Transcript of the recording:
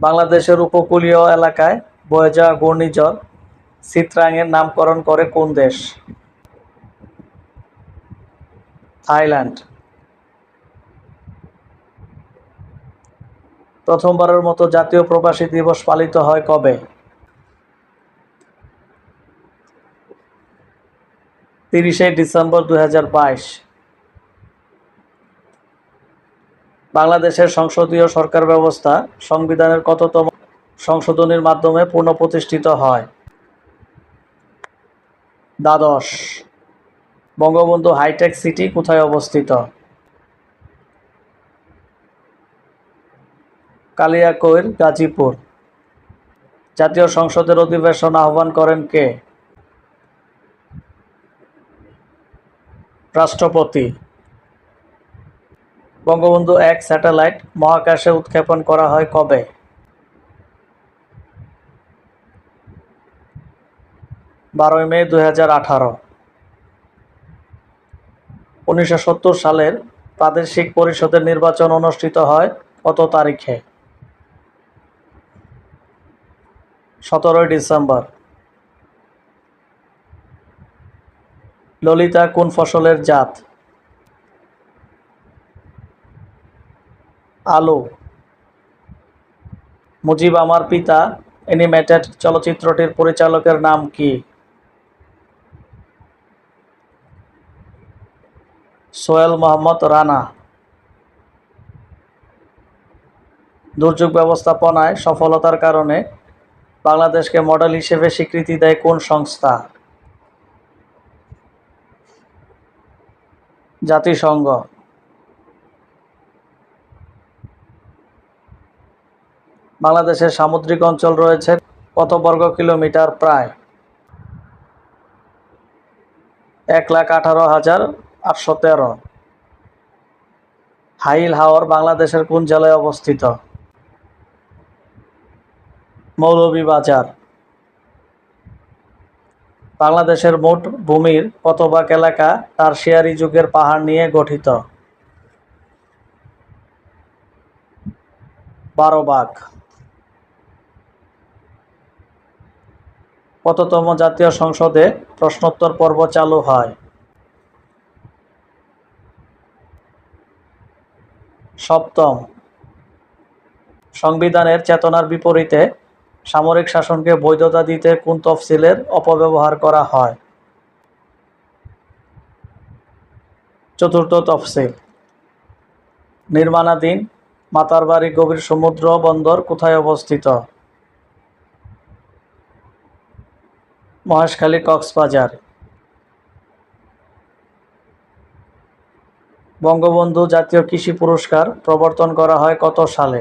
বাংলাদেশের উপকূলীয় এলাকায় বয়ে যাওয়া ঘূর্ণিঝড় চিত্রাংয়ের নামকরণ করে কোন দেশ? থাইল্যান্ড। প্রথমবারের মতো জাতীয় প্রবাসী দিবস পালিত হয় কবে? তিরিশে ডিসেম্বর দু হাজার বাইশ। বাংলাদেশের সংসদীয় সরকার ব্যবস্থা সংবিধানের কততম সংশোধনীর মাধ্যমে পুনঃপ্রতিষ্ঠিত হয়? দ্বাদশ। বঙ্গবন্ধু হাইটেক সিটি কোথায় অবস্থিত? কালিয়াকৈর, গাজীপুর। জাতীয় সংসদের অধিবেশন আহ্বান করেন কে? রাষ্ট্রপতি। বঙ্গবন্ধু এক স্যাটেলাইট মহাকাশে উৎক্ষেপণ করা হয় কবে? বারোই মে দুই হাজার আঠারো। উনিশশো সালের প্রাদেশিক পরিষদের নির্বাচন অনুষ্ঠিত হয় কত তারিখে? সতেরোই ডিসেম্বর। ললিতা কোন ফসলের জাত? আলু। মুজিব আমার পিতা, অ্যানিমেটেড চলচ্চিত্রটির পরিচালকের নাম কি? সোহেল মোহাম্মদ রানা। দুর্যোগ ব্যবস্থাপনায় সফলতার কারণে বাংলাদেশকে মডেল হিসেবে স্বীকৃতি দেয় কোন সংস্থা? জাতিসংঘ। বাংলাদেশের সামুদ্রিক অঞ্চল রয়েছে কত বর্গ কিলোমিটার প্রায়? এক লাখ আঠারো হাজার আটশো তেরো। হাইল হাওর বাংলাদেশের কোন জেলায় অবস্থিত? মৌলভীবাজার বাংলাদেশের মোট ভূমির কত ভাগ এলাকা টারশিয়ারি যুগের পাহাড় নিয়ে গঠিত? বারো ভাগ কততম জাতীয় সংসদে প্রশ্নোত্তর পর্ব চালু হয়। সপ্তম। সংবিধানের চেতনার বিপরীতে সামরিক শাসনকে বৈধতা দিতে কোন তফসিলের অপব্যবহার করা হয়? চতুর্থ তফসিল। নির্মাণাধীন মাতারবাড়ি গভীর সমুদ্র বন্দর কোথায় অবস্থিত? মহেশখালী কক্সবাজার। বঙ্গবন্ধু জাতীয় কৃষি পুরস্কার প্রবর্তন করা হয় কত সালে?